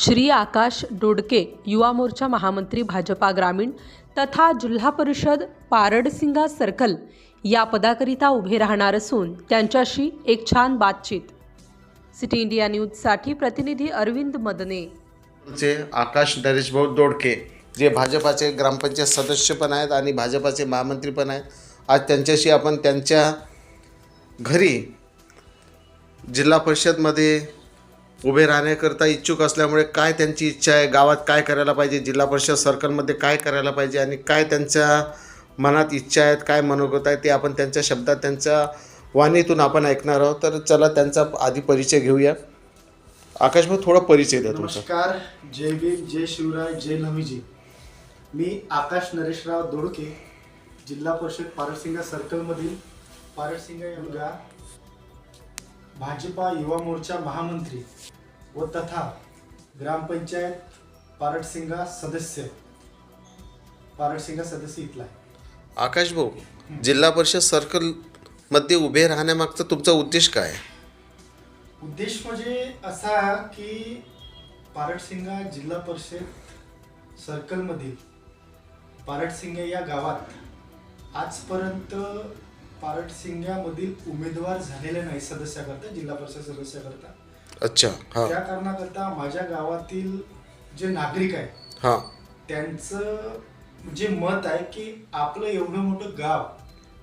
श्री आकाश डोडके युवा मोर्चा महामंत्री भाजपा ग्रामीण तथा जिल्हा परिषद पारडसिंगा सर्कल या पदाकरिता उभे राहणार असून त्यांच्याशी एक छान बातचीत. सिटी इंडिया न्यूजसाठी प्रतिनिधी अरविंद मदने. चे आकाश नरेशभाऊ दोडके जे भाजपाचे ग्रामपंचायत सदस्य पण आहेत आणि भाजपाचे महामंत्री पण आहेत आज त्यांच्याशी आपण त्यांच्या घरी जिल्हा परिषदमध्ये उभे राहण्याकरता इच्छुक असल्यामुळे काय त्यांची इच्छा आहे? गावात काय करायला पाहिजे? जिल्हा परिषद सर्कलमध्ये काय करायला पाहिजे? आणि काय त्यांच्या मनात इच्छा आहेत? काय मनोगत आहे? ते आपण त्यांच्या शब्दात त्यांच्या वाणीतून आपण ऐकणार आहोत. तर चला त्यांचा आधी परिचय घेऊया. आकाश भाऊ थोडा परिचय द्या तुमचा. नमस्कार. जय भीम जय शिवराय जय नवीजी. मी आकाश नरेशराव दोडके जिल्हा परिषद पारसिंगा सर्कलमधील पारसिंगा मुलगा भाजपा युवा मोर्चा महामंत्री व तथा ग्रामपंचायत पारडसिंगा सदस्य पारडसिंगा सदस्य इथला आहे. आकाश भाऊ जिल्हा परिषद सर्कलमध्ये उभे राहण्यामागचा तुमचा उद्देश काय? उद्देश म्हणजे असा की पारडसिंगा जिल्हा परिषद सर्कलमधील पारडसिंगा या गावात आजपर्यंत पारडसिंगामधील उमेदवार झालेले नाही सदस्याकरता जिल्हा परिषद सदस्याकरता. अच्छा हां. त्या कारणाकरता माझ्या गावातील जे नागरिक आहेत हां. त्यांचं जे मत आहे की आपलं एवढं मोठं गाव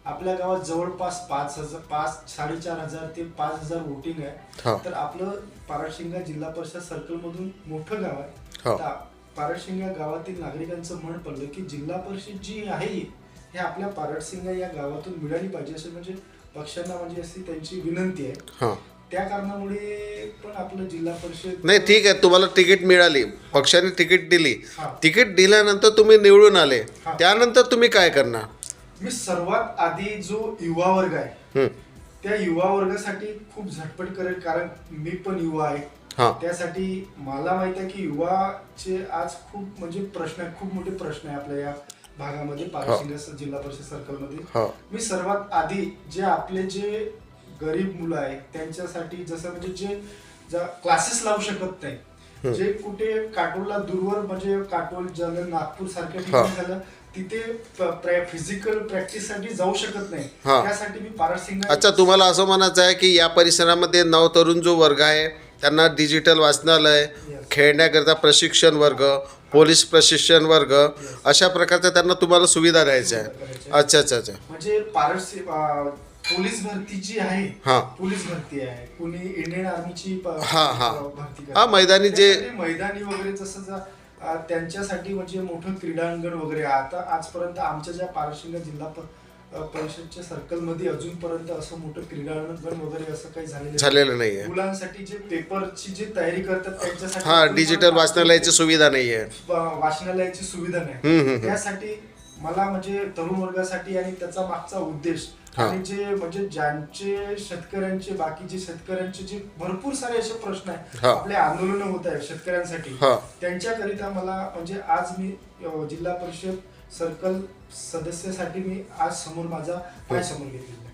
आपल्या गावात जवळपास पाच हजार पाच साडेचार हजार ते पाच हजार वोटिंग हा. आहे तर आपलं पारडशिंगा जिल्हा परिषद सर्कल मधून मोठं गाव हा. आहे त्या पारडशिंगा गावातील नागरिकांचं म्हण पडलं की जिल्हा परिषद जी आहे हे आपल्या पारडसिंगा या गावातून मिळाली पाहिजे असं म्हणजे पक्षांना म्हणजे अशी त्यांची विनंती आहे हां त्या कारणामुळे पण आपलं जिल्हा परिषद नाही ठीक आहे तुम्हाला तिकीट मिळाली पक्षाने तिकीट दिली. तिकीट दिल्यानंतर तुम्ही निवडून आले. त्यानंतर तुम्ही काय करणार मी सर्वात आधी जो युवा वर्ग आहे. त्या युवा वर्गासाठी खूप झटपट करेल कारण मी पण युवा आहे. त्यासाठी मला माहीत आहे की युवाचे आज खूप म्हणजे प्रश्न आहे खूप मोठे प्रश्न आहे आपल्या या भागामध्ये पारसिंग जिल्हा परिषद सर्कलमध्ये. मी सर्वात आधी जे आपले जे गरीब मुलं आहे त्यांच्यासाठी जसं म्हणजे जे क्लासेस लावू शकत नाही जे कुठे काटोलला दूरवर म्हणजे काटोल झालं नागपूर सारख्या ठिकाणी झालं तिथे फिजिकल प्रॅक्टिससाठी जाऊ शकत नाही. त्यासाठी मी पारसिंग अच्छा तुम्हाला असं म्हणायचं आहे की या परिसरामध्ये नवतरुण जो वर्ग आहे त्यांना डिजिटल वाचनालय खेळण्याकरता प्रशिक्षण वर्ग पोलीस प्रशिक्षण वर्ग अशा प्रकारच्या त्यांना तुम्हाला सुविधा द्यायच्या आहे अच्छा अच्छा अच्छा म्हणजे पारसी पोलीस भरती जी आहे हा. पोलीस भरती आहे कुणी इंडियन आर्मीची प- हा, हा. भरती करते. हा, मैदानी जे- त्यासाठी मैदानी वगैरे जसं जा- अं, त्यांच्यासाठी म्हणजे मोठं क्रीडांगण वगैरे. आता आजपर्यंत आमच्या ज्या पारशिंगा जिल्हा प- परिषदच्या सर्कलमध्ये अजूनपर्यंत असं मोठं क्रीडांगण वगैरे असं काही झालेलं. झालेलं नाही आहे मुलांसाठी जे पेपरची जी तयारी करतात त्यांच्यासाठी हा डिजिटल वाचनालयाची सुविधा नाही आहे वाचनालयाची सुविधा नाही. त्यासाठी मला म्हणजे तरुण वर्गासाठी आणि त्याचा मागचा उद्देश. आणि जे म्हणजे ज्यांचे शेतकऱ्यांचे बाकीचे शेतकऱ्यांचे जे भरपूर सारे असे प्रश्न आहे हा. आपले आंदोलन होत आहे शेतकऱ्यांसाठी. त्यांच्याकरिता मला म्हणजे आज मी जिल्हा परिषद सर्कल सदस्यासाठी मी आज समोर माझा पाय समोर घेतलेला